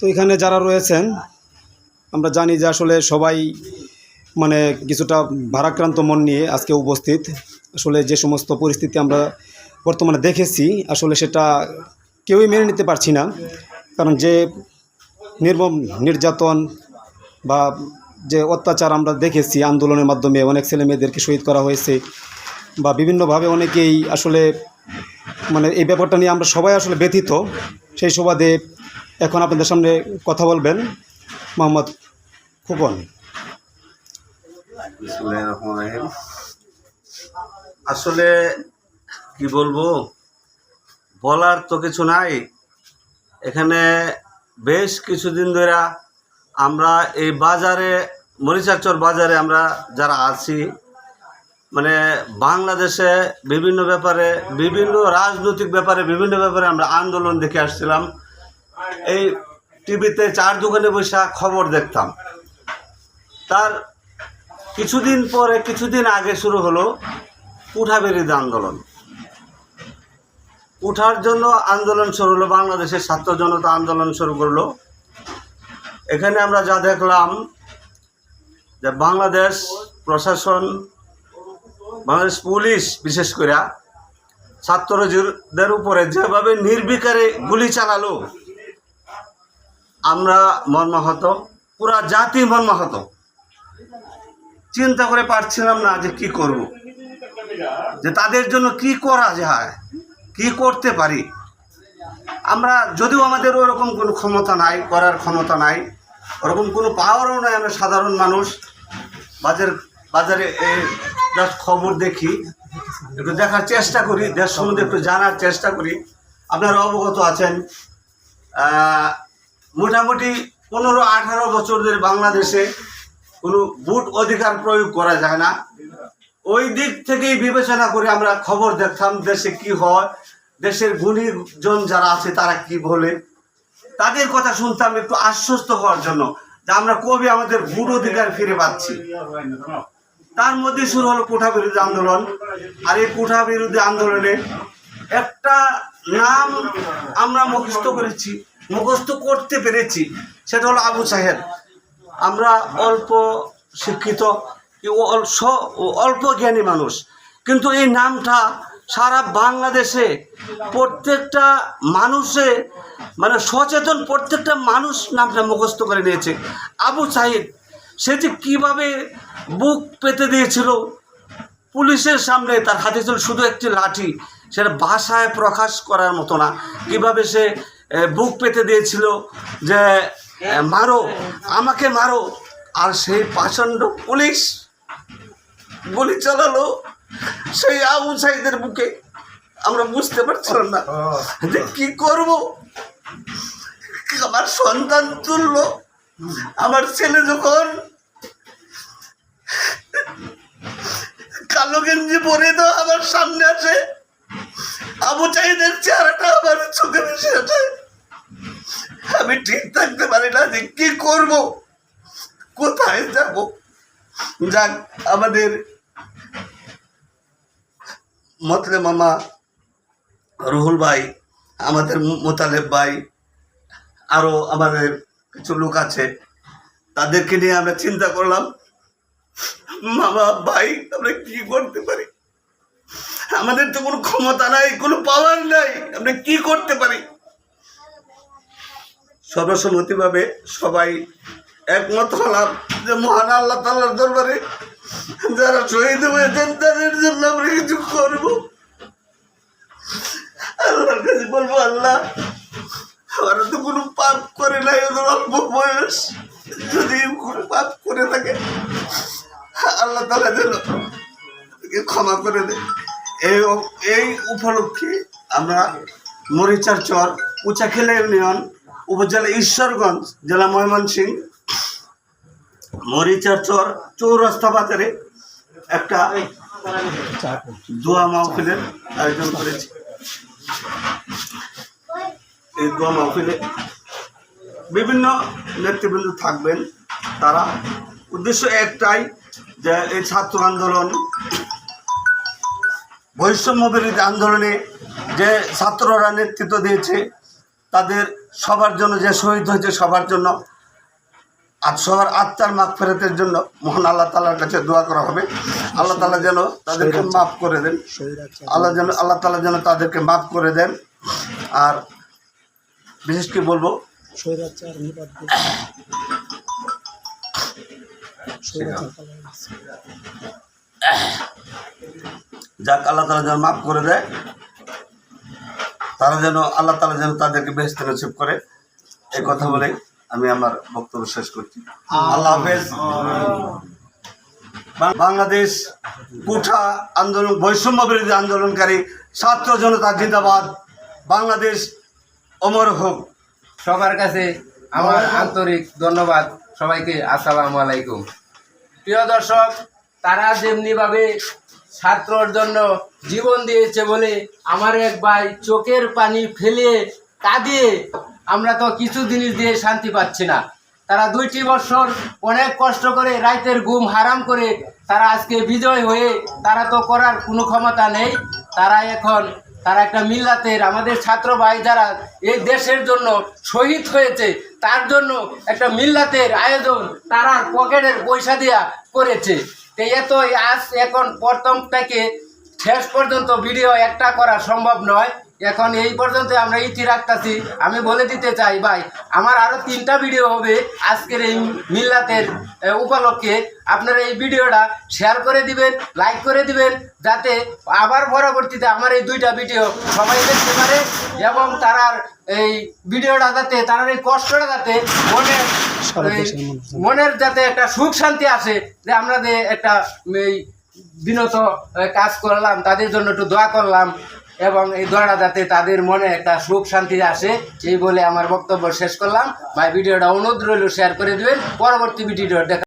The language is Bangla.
তো এখানে যারা রয়েছেন, আমরা জানি যে আসলে সবাই মানে কিছুটা ভারাক্রান্ত মন নিয়ে আজকে উপস্থিত। আসলে যে সমস্ত পরিস্থিতি আমরা বর্তমানে দেখেছি, আসলে সেটা কেউই মেনে নিতে পারছি না। কারণ যে নির্মম নির্যাতন বা যে অত্যাচার আমরা দেখেছি আন্দোলনের মাধ্যমে, অনেক ছেলে মেয়েদেরকে শহীদ করা হয়েছে বা বিভিন্নভাবে অনেকেই আসলে মানে এই ব্যাপারটা নিয়ে আমরা সবাই আসলে ব্যথিত। সেই সুবাদে এখন আপনাদের সামনে কথা বলবেন মোহাম্মদ খোকন। আসলে কি বলব? বলার তো কিছু নাই। এখানে বেশ কিছুদিন ধরে আমরা এই বাজারে, মরিচাচর বাজারে আমরা যারা আছি মানে বাংলাদেশে বিভিন্ন ব্যাপারে, বিভিন্ন রাজনৈতিক ব্যাপারে, বিভিন্ন ব্যাপারে আমরা আন্দোলন দেখে আসছিলাম। এই টিভিতে চার দোকানে বসে খবর দেখতাম। তার কিছুদিন পরে, কিছুদিন আগে শুরু হলো কুঠা বিরোধী আন্দোলন। উঠার জন্য আন্দোলন শুরু হলো, বাংলাদেশের ছাত্র জনতা আন্দোলন শুরু করল। এখানে আমরা যা দেখলাম, যে বাংলাদেশ প্রশাসন, বাংলাদেশ পুলিশ বিশেষ করে ছাত্রদের উপরে যেভাবে নির্বিকারে গুলি চালালো আমরা মর্মাহত, পুরা জাতি মর্মাহত। চিন্তা করে পারছিলাম না যে কি করব। যে তাদের জন্য কি করা যায়, কি করতে পারি। আমরা যদিও আমাদের ওরকম কোনো ক্ষমতা নাই, করার ক্ষমতা নাই, ওরকম কোনো পাওয়ারও নাই আমরা সাধারণ মানুষ। বাজার, বাজারে just খবর দেখি, একটু দেখার চেষ্টা করি, দেশ সম্বন্ধে একটু জানার চেষ্টা করি। আপনারা অবগত আছেন। মোটামুটি পনেরো আঠারো বছর ধরে বাংলাদেশে কোনো ভোট অধিকার প্রয়োগ করা যায় না। ওই দিক থেকেই বিবেচনা করে আমরা খবর দেখতাম, দেশে কি হয়, দেশের গুণীজন যারা আছে তারা কি বলে। তাদের কথা শুনতাম, একটু আশ্বস্ত হওয়ার জন্য যে আমরা কবে আমাদের ভোট অধিকার ফিরে পাচ্ছি। তার মধ্যে শুরু হলো কোঠা বিরোধী আন্দোলন। আর এই কোঠা বিরোধী আন্দোলনে একটা নাম আমরা মুখস্থ করেছি মুখস্থ করতে পেরেছি, সেটা হলো আবু সাহেব। আমরা অল্প শিক্ষিত অল্প জ্ঞানী মানুষ। কিন্তু এই নামটা সারা বাংলাদেশে প্রত্যেকটা মানুষে মানে সচেতন প্রত্যেকটা মানুষ নামটা মুখস্থ করে নিয়েছে। আবু সাহিদ সে যে কীভাবে বুক পেতে দিয়েছিল, পুলিশের সামনে তার হাতে ছিল শুধু একটি লাঠি, সেটা ভাষায় প্রকাশ করার মতো না। কীভাবে সে বুক পেতে দিয়েছিল যে মারো আমাকে মারো। আর সেই পাষণ্ড পুলিশ গুলি চালালো সেই আবু সাইদের বুকে। আমরা বুঝতে পারছিলাম না যে কি করব। আমার সন্তান তুললো। আমার ছেলে যখন কালো গেঞ্জি পরে তো আমার সামনে আসে আবু চাহিদের চেহারাটা আমার চোখে ভেসে আছে আমি ঠিক থাকতে পারি না যে কি করব? কোথায় যাব? যাক, আমাদের মতলে মামা রুহুল ভাই, আমাদের মোতালেব ভাই আরও আমাদের কিছু লোক আছে, তাদেরকে নিয়ে আমরা চিন্তা করলাম, মামা ভাই, আমরা কি করতে পারি? আমাদের তো কোনো ক্ষমতা নাই, কোনো পাওয়ার নাই, আমরা কি করতে পারি? সর্বসম্মতিভাবে সবাই একমত হলাম যে মহান আল্লাহ তাল্লার দরবারে যারা শহীদ হয়েছেন তাদের জন্য আমরা কিছু করব। আল্লাহর কাছে বলব, আল্লাহ ওরা তো কোনো পাপ করে নাই, ওদের অল্প বয়স। যদি কোনো পাপ করে থাকে, আল্লাহ তালা যেন ক্ষমা করে দেয়। এই এই উপলক্ষে আমরা মরিচার চর উচাখেলা ইউনিয়ন উপজেলা ঈশ্বরগঞ্জ, জেলা ময়মনসিংহ মরিচার চর, চৌরাস্তা বাজারে একটা দোয়া মাহফিলের আয়োজন করেছি। এই দোয়া মাহফিলে বিভিন্ন নেতৃবৃন্দ থাকবেন, তারা উদ্দেশ্য একটাই যে এই ছাত্র আন্দোলন, বৈষম্য বিরোধী আন্দোলনে যে ছাত্ররা নেতৃত্ব দিয়েছে তাদের সবার জন্য যে শহীদ হয়েছে সবার জন্য আর সবার আত্মার মাপ ফেরতের জন্য মহান আল্লাহ তালার কাছে দোয়া করা হবে। আল্লাহ তালা যেন তাদেরকে মাফ করে দেন। আল্লাহ যেন আল্লাহ তালা যেন তাদেরকে মাফ করে দেন। আর বিশেষ কি বলব। যাক আল্লাহ তালা যেন মাফ করে দেয়। তারা যেন, আল্লাহ তালা যেন তাদেরকে বেহেস্ত নসিব করে। এই কথা বলে আমি আমার বক্তব্য শেষ করছি। আল্লাহ হাফেজ। বাংলাদেশ কুঠা আন্দোলন, বৈষম্য বিরোধী আন্দোলনকারী ছাত্র জনতা জিন্দাবাদ। বাংলাদেশ অমর হোক। সবার কাছে আমার আন্তরিক ধন্যবাদ। সবাইকে আসসালামু আলাইকুম। প্রিয় দর্শক, তারা যেমনিভাবে ছাত্রর জন্য জীবন দিয়েছে বলে আমার এক ভাই চোখের পানি ফেলে কাঁদিয়ে আমরা তো কিছু জিনিস দিয়ে শান্তি পাচ্ছি না। তারা দুইটি বছর অনেক কষ্ট করে রাইতের ঘুম হারাম করে তারা আজকে বিজয় হয়ে তারা তো করার কোনো ক্ষমতা নেই। তারা এখন, তারা একটা মিল্লাতের আমাদের ছাত্র ভাই যারা এই দেশের জন্য শহীদ হয়েছে, তার জন্য একটা মিল্লাতের আয়োজন তারা পকেটের পয়সা দিয়া করেছে। তো এত আজ এখন প্রথম থেকে শেষ পর্যন্ত ভিডিও একটা করা সম্ভব নয় এখন এই পর্যন্ত আমরা ইতি রাখতেছি। আমি বলে দিতে চাই ভাই আমার আরও তিনটা ভিডিও হবে আজকের এই মিল্লাতের উপলক্ষে। আপনারা এই ভিডিওটা শেয়ার করে দিবেন লাইক করে দিবেন যাতে আবার পরবর্তীতে আমার এই দুইটা ভিডিও সবাই দেখতে পারে এবং তারার এই ভিডিওটা যাতে তার এই কষ্টটা যাতে মনে। মনের যাতে একটা সুখ শান্তি আসে যে আমরা যে একটা এই বিনত কাজ করলাম তাদের জন্য একটু দোয়া করলাম। এবং এই দোয়াটা যাতে তাদের মনে একটা সুখ শান্তি আসে, এই বলে আমার বক্তব্য শেষ করলাম। ভাই, ভিডিওটা অনুরোধ রইল শেয়ার করে দেবেন। পরবর্তী ভিডিও দেখা